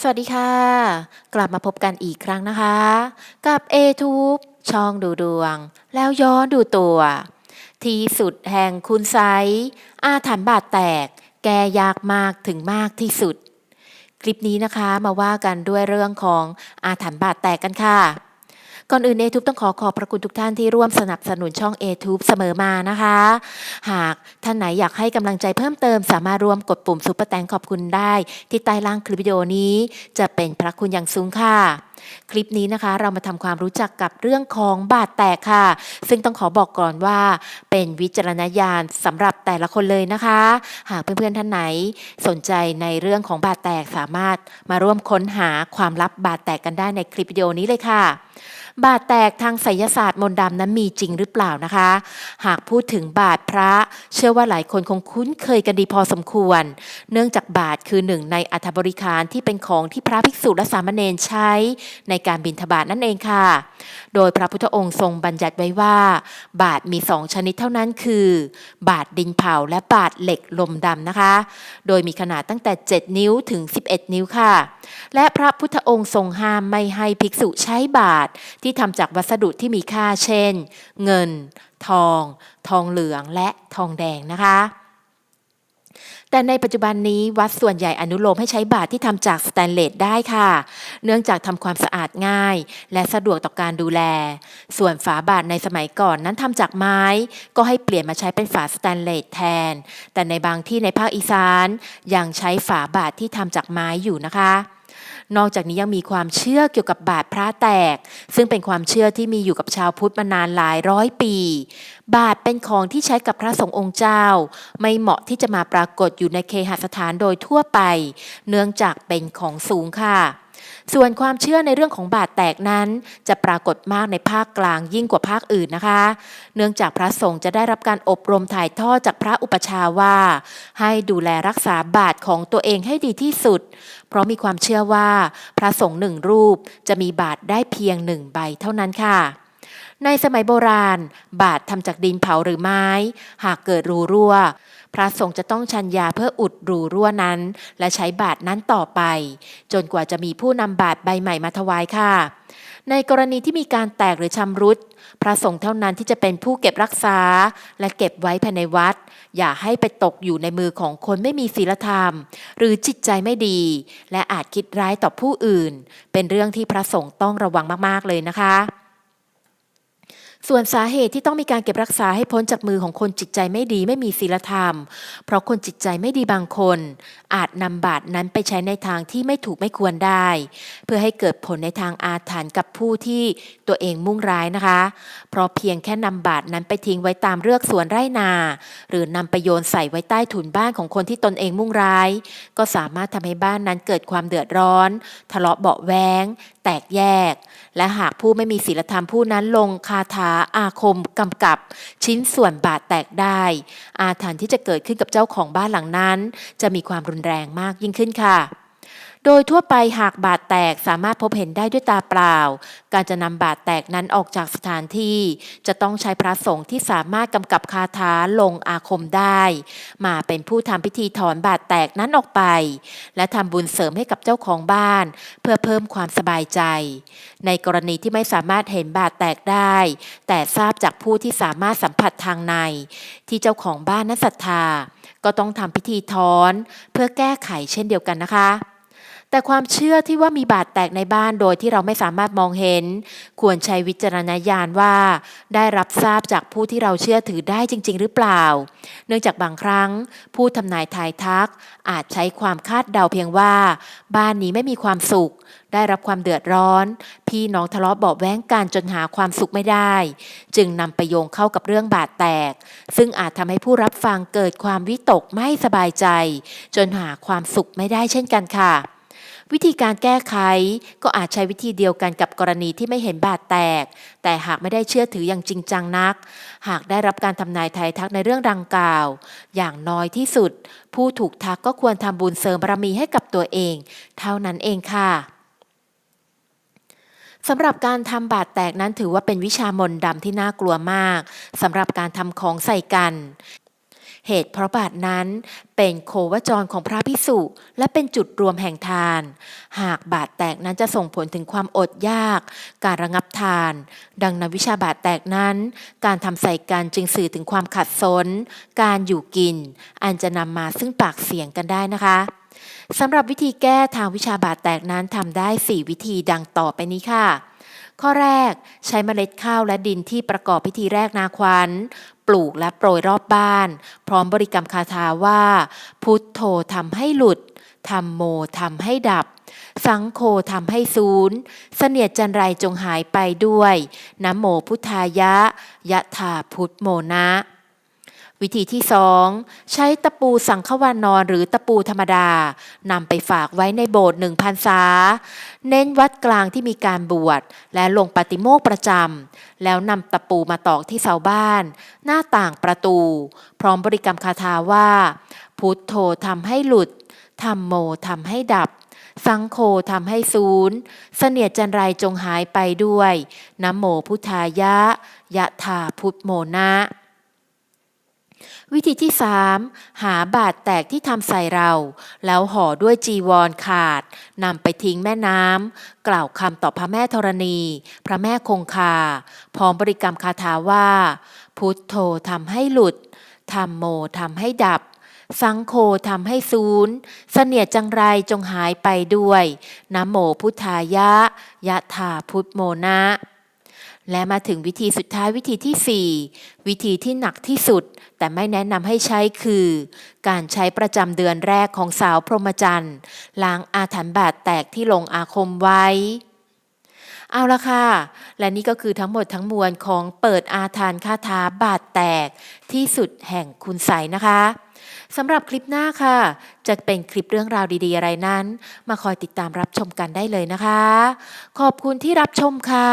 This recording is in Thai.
สวัสดีค่ะ กลับมาพบกันอีกครั้งนะคะ กับ a t u b e ช่องดูดวง แล้วย้อนดูตัว ที่สุดแห่งคุณไซส์อาถรรพ์บาดแตก แกยากมากถึงมากที่สุด คลิปนี้นะคะมาว่ากันด้วยเรื่องของอาถรรพ์บาดแตกกันค่ะ ก่อนอื่น a t u b e ต้องขอขอบพระคุณทุกท่านที่ร่วมสนับสนุนช่อง a t u b e เสมอมานะคะ หากท่านไหนอยากให้กำลังใจเพิ่มเติม สามารถร่วมกดปุ่มซุปเปอร์แตงขอบคุณได้ ที่ใต้ล่างคลิปวิดีโอนี้ จะเป็นพระคุณอย่างสูงค่ะ คลิปนี้นะคะเรามาทำความรู้จักกับเรื่องของบาดแตกค่ะ ซึ่งต้องขอบอกก่อนว่า เป็นวิจารณญาณสำหรับแต่ละคนเลยนะคะ หากเพื่อนๆท่านไหนสนใจในเรื่องของบาดแตกสามารถมาร่วมค้นหาความลับบาดแตกกันได้ในคลิปวิดีโอนี้เลยค่ะ บาดแตกทางไสยศาสตร์มนต์ดำนั้นมีจริงหรือเปล่านะคะ หากพูดถึงบาดพระ เชื่อว่าหลายคนคงคุ้นเคยกันดีพอสมควร เนื่องจากบาทคือหนึ่งในอัฐบริคารที่เป็นของที่พระภิกษุและสามเณรใช้ ในการบิณฑบาตนั่นเองค่ะ โดยพระพุทธองค์ทรงบัญญัติไว้ว่า บาทมีสองชนิดเท่านั้นคือ บาทดินเผาและบาทเหล็กลมดำนะคะ โดยมีขนาดตั้งแต่ 7 นิ้วถึง 11 นิ้วค่ะ และพระพุทธองค์ทรงห้ามไม่ให้ภิกษุใช้บาทที่ทำจากวัสดุที่มีค่าเช่น เงิน ทอง ทองเหลืองและทองแดงนะคะแต่ในปัจจุบันนี้วัดส่วนใหญ่อนุโลมให้ใช้บาทที่ทำจากสแตนเลสได้ค่ะ เนื่องจากทำความสะอาดง่าย และสะดวกต่อการดูแล ส่วนฝาบาทในสมัยก่อนนั้นทำจากไม้ ก็ให้เปลี่ยนมาใช้เป็นฝาสแตนเลสแทน แต่ในบางที่ในภาคอีสานยังใช้ฝาบาทที่ทำจากไม้อยู่นะคะ นอกจากนี้ยังมีความเชื่อเกี่ยวกับบาดพระแตก ซึ่งเป็นความเชื่อที่มีอยู่กับชาวพุทธมานานหลายร้อยปี บาดเป็นของที่ใช้กับพระสงฆ์องค์เจ้า ไม่เหมาะที่จะมาปรากฏอยู่ในเคหสถานโดยทั่วไป เนื่องจากเป็นของสูงค่ะ ส่วนความเชื่อในเรื่องของบาทแตกนั้น จะปรากฏมากในภาคกลางยิ่งกว่าภาคอื่นนะคะ เนื่องจากพระสงฆ์จะได้รับการอบรมถ่ายทอดจากพระอุปชาว่า ให้ดูแลรักษาบาทของตัวเองให้ดีที่สุด เพราะมีความเชื่อว่า พระสงฆ์หนึ่งรูปจะมีบาทได้เพียงหนึ่งใบเท่านั้นค่ะในสมัยโบราณ บาททำจากดินเผาหรือไม้ หากเกิดรูรั่ว พระสงฆ์จะต้องชันยาเพื่ออุดรูรั่วนั้น และใช้บาทนั้นต่อไป จนกว่าจะมีผู้นำบาทใบใหม่มาถวายค่ะ ในกรณีที่มีการแตกหรือชำรุด พระสงฆ์เท่านั้นที่จะเป็นผู้เก็บรักษา และเก็บไว้ภายในวัด อย่าให้ไปตกอยู่ในมือของคนไม่มีศีลธรรม หรือจิตใจไม่ดี และอาจคิดร้ายต่อผู้อื่น เป็นเรื่องที่พระสงฆ์ต้องระวังมากๆเลยนะคะ ส่วนสาเหตุที่ต้องมีการเก็บรักษาให้พ้นจากมือของคนจิตใจไม่ดีไม่มีศีลธรรม เพราะคนจิตใจไม่ดีบางคน อาจนำบาตรนั้นไปใช้ในทางที่ไม่ถูกไม่ควรได้ เพื่อให้เกิดผลในทางอาถรรพ์กับผู้ที่ตัวเองมุ่งร้ายนะคะ เพราะเพียงแค่นำบาตรนั้นไปทิ้งไว้ตามเรือกสวนไร่นา หรือนำไปโยนใส่ไว้ใต้ถุนบ้านของคนที่ตนเองมุ่งร้าย ก็สามารถทำให้บ้านนั้นเกิดความเดือดร้อน ทะเลาะเบาะแวงแตกแยก และหากผู้ไม่มีศีลธรรมผู้นั้นลงคาถาอาคมกำกับ ชิ้นส่วนบาดแตกได้ อาถรรพ์ที่จะเกิดขึ้นกับเจ้าของบ้านหลังนั้น จะมีความรุนแรงมากยิ่งขึ้นค่ะ โดยทั่วไปหากบาดแตกสามารถพบเห็นได้ด้วยตาเปล่า การจะนำบาดแตกนั้นออกจากสถานที่ จะต้องใช้พระสงฆ์ที่สามารถกำกับคาถาลงอาคมได้ มาเป็นผู้ทำพิธีถอนบาดแตกนั้นออกไป และทำบุญเสริมให้กับเจ้าของบ้าน เพื่อเพิ่มความสบายใจ ในกรณีที่ไม่สามารถเห็นบาดแตกได้ แต่ทราบจากผู้ที่สามารถสัมผัสทางใน ที่เจ้าของบ้านนั้นศรัทธา ก็ต้องทำพิธีถอน เพื่อแก้ไขเช่นเดียวกันนะคะ แต่ความเชื่อที่ว่ามีบาดแตกในบ้านโดยที่เราไม่สามารถมองเห็น ควรใช้วิจารณญาณว่า ได้รับทราบจากผู้ที่เราเชื่อถือได้จริง ๆ หรือเปล่า เนื่องจากบางครั้ง ผู้ทำนายทายทัก อาจใช้ความคาดเดาเพียงว่า บ้านนี้ไม่มีความสุข ได้รับความเดือดร้อน พี่น้องทะเลาะเบาะแว้งกันจนหาความสุขไม่ได้ จึงนำไปโยงเข้ากับเรื่องบาดแตก ซึ่งอาจทำให้ผู้รับฟังเกิดความวิตกไม่สบายใจ จนหาความสุขไม่ได้เช่นกันค่ะ วิธีการแก้ไขก็อาจใช้วิธีเดียวกันกับกรณีที่ไม่เห็นบาดแตก แต่หากไม่ได้เชื่อถืออย่างจริงจังนัก หากได้รับการทำนายไทยทักในเรื่องดังกล่าว อย่างน้อยที่สุด ผู้ถูกทักก็ควรทำบุญเสริมบารมีให้กับตัวเอง เท่านั้นเองค่ะสำหรับการทำบาดแตกนั้นถือว่าเป็นวิชามนต์ดำที่น่ากลัวมากสำหรับการทำของใส่กัน เหตุเพราะบาทนั้นเป็นโควจรของพระพิสุและเป็นจุดรวมแห่งทาน หากบาทแตกนั้นจะส่งผลถึงความอดยาก การระงับทาน ดังนั้นวิชาบาทแตกนั้น การทำใส่กันจึงสื่อถึงความขัดสน การอยู่กิน อันจะนำมาซึ่งปากเสียงกันได้นะคะสำหรับวิธีแก้ทางวิชาบาทแตกนั้นทำได้ 4 วิธีดังต่อไปนี้ค่ะข้อแรกใช้เมล็ดข้าวและดินที่ประกอบพิธีแรกนาควันปลูกและโปรยรอบบ้าน พร้อมบริกรรมคาถาว่า พุทโธทำให้หลุดธรรมโมทำให้ดับ สังโฆทำให้ศูนย์เสนียดจันไรจงหายไปด้วยนะโมพุทธายะยะถาพุทโมนะ วิธีที่สองใช้ตะปูสังขวานอนหรือตะปูธรรมดานำไปฝากไว้ในโบสถ์หนึ่งพันษา เน้นวัดกลางที่มีการบวช และลงปฏิโมกประจำแล้วนำตะปูมาตอกที่เสาบ้าน หน้าต่างประตู พร้อมบริกรรมคาถาว่า พุทโธทำให้หลุดธรรมโมทำให้ดับสังโฆทำให้ศูนย์เสนียดจันไรจงหายไปด้วยนะโมพุทธายะ ยะถาพุทโมนะ วิธีที่ 3 หาบาดแตกที่ทำใส่เรา แล้วห่อด้วยจีวรขาดนำไปทิ้งแม่น้ำกล่าวคำต่อพระแม่ธรณี พระแม่คงคา พร้อมบริกรรมคาถาว่า พุทโธทำให้หลุดธรรมโมทำให้ดับ สังโฆทำให้ศูนย์เสนียดจังไรจงหายไปด้วยนะโมพุทธายะ ยะถาพุทโมนะ และมาถึงวิธีสุดท้ายวิธีที่ 4 วิธีที่หนักที่สุด แต่ไม่แนะนำให้ใช้คือ การใช้ประจำเดือนแรกของสาวพรหมจรรย์ล้างอาถรรพ์บาดแตกที่ลงอาคมไว้ เอาละค่ะ และนี่ก็คือทั้งหมดทั้งมวลของเปิดอาถรรพ์คาถาบาดแตกที่สุดแห่งคุณใสยนะคะสำหรับคลิปหน้าค่ะ จะเป็นคลิปเรื่องราวดีๆ อะไรนั้น มาคอยติดตามรับชมกันได้เลยนะคะ ขอบคุณที่รับชมค่ะ